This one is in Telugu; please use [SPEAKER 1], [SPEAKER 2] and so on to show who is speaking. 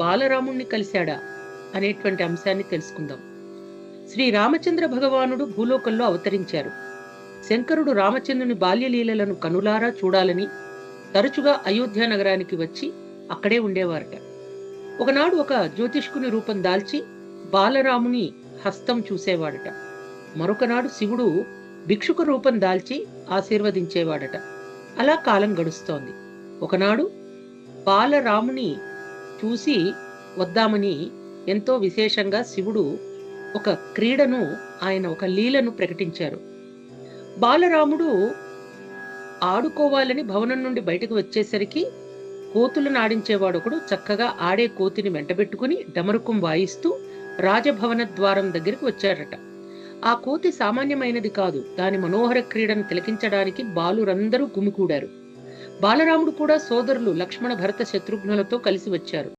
[SPEAKER 1] బాలరాముణ్ణి కలిశాడా అనేటువంటి అంశాన్ని తెలుసుకుందాం. శ్రీ రామచంద్ర భగవానుడు భూలోకంలో అవతరించారు. శంకరుడు రామచంద్రుని బాల్యలీలలను కనులారా చూడాలని తరచుగా అయోధ్య నగరానికి వచ్చి అక్కడే ఉండేవారట. ఒకనాడు ఒక జ్యోతిష్కుని రూపం దాల్చి బాలరాముని హస్తం చూసేవాడట. మరొకనాడు శివుడు భిక్షుక రూపం దాల్చి ఆశీర్వదించేవాడట. అలా కాలం గడుస్తోంది. ఒకనాడు బాలరాముని చూసి వద్దామని ఎంతో విశేషంగా శివుడు ఒక క్రీడను ఆయన ఒక లీలను ప్రకటించారు. బాలరాముడు ఆడుకోవాలని భవనం నుండి బయటకు వచ్చేసరికి కోతులను ఆడించేవాడు ఒకడు చక్కగా ఆడే కోతిని వెంటబెట్టుకుని డమరుకం వాయిస్తూ రాజభవన ద్వారం దగ్గరికి వచ్చాడట ఆ కోతి సామాన్యమైనది కాదు దాని మనోహర క్రీడను తిలకించడానికి బాలురందరూ గుమికూడారు. బాలరాముడు కూడా సోదరులు లక్ష్మణ భరత శత్రుఘ్నులతో కలిసి వచ్చారు.